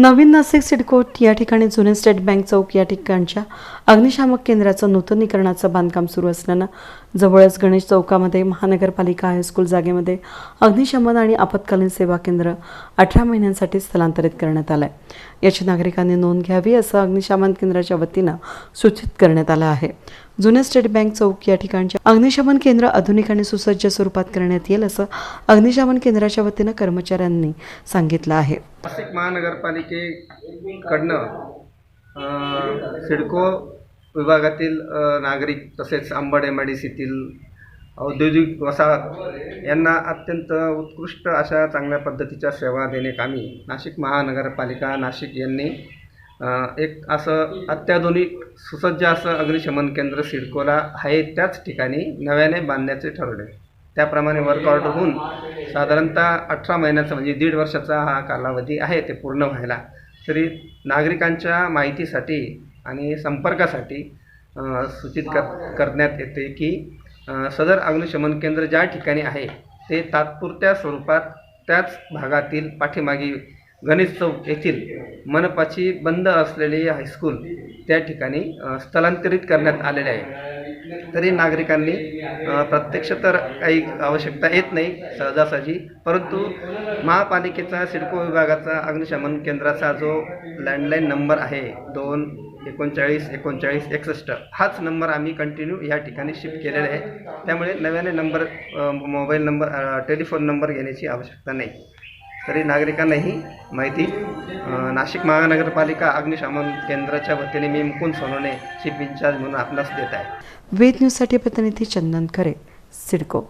नवीन नाशिक सिडकोट या ठिकाणी जुने स्टेट बँक चौक या ठिकाणच्या अग्निशामक केंद्राचं नूतनीकरणाचं बांधकाम सुरू असल्यानं जवळच गणेश चौकामध्ये महानगरपालिका हायस्कूल जागेमध्ये अग्निशमन आणि आपत्कालीन सेवा केंद्र अठरा महिन्यांसाठी स्थलांतरित करण्यात आलं आहे याची नागरिकांनी नोंद घ्यावी असं अग्निशमन केंद्राच्या वतीनं सूचित करण्यात आलं आहे. जुन्या स्टेट बँक चौक या ठिकाणचे अग्निशमन केंद्र आधुनिक आणि सुसज्ज स्वरूपात करण्यात येईल असं अग्निशमन केंद्राच्या वतीनं कर्मचाऱ्यांनी सांगितलं आहे. नाशिक महानगरपालिकेकडनं सिडको विभागातील नागरिक तसेच आंबड एम आय डी सीतील औद्योगिक वसाहत यांना अत्यंत उत्कृष्ट अशा चांगल्या पद्धतीच्या सेवा देणेकामी नाशिक महानगरपालिका नाशिक यांनी एक असं अत्याधुनिक सुसज्ज असं अग्निशमन केंद्र सिडकोला आहे त्याच ठिकाणी नव्याने बांधण्याचे ठरवले. त्याप्रमाणे वर्कआउट होऊन साधारणतः अठरा महिन्याचा म्हणजे दीड वर्षाचा हा कालावधी आहे ते पूर्ण व्हायला. तरी नागरिकांच्या माहितीसाठी आणि संपर्कासाठी सूचित कर करण्यात येते की सदर अग्निशमन केंद्र ज्या ठिकाणी आहे ते तात्पुरत्या स्वरूपात त्याच भागातील पाठीमागे गणेश चौक येथील मनपाची बंद असलेली हायस्कूल त्या ठिकाणी स्थलांतरित करण्यात आलेले आहे. तरी नागरिकांनी प्रत्यक्ष तर काही आवश्यकता येत नाही सहजासहजी परंतु महापालिकेचा सिडको विभागाचा अग्निशमन केंद्राचा जो लँडलाईन नंबर आहे दोन एकोणचाळीस एकोणचाळीस एकसष्ट हाच नंबर आम्ही कंटिन्यू या ठिकाणी शिफ्ट केलेला आहे. त्यामुळे नव्याने number mobile number telephone number घेण्याची आवश्यकता नाही. तरी नागरिकांना ही माहिती नाशिक महानगरपालिका अग्निशमन केंद्राच्या वतीने मी मुकुंद सोनवणे चीफ इन्चार्ज म्हणून आपणास देत आहे. वेद न्यूजसाठी प्रतिनिधी चंदन खरे सिडको.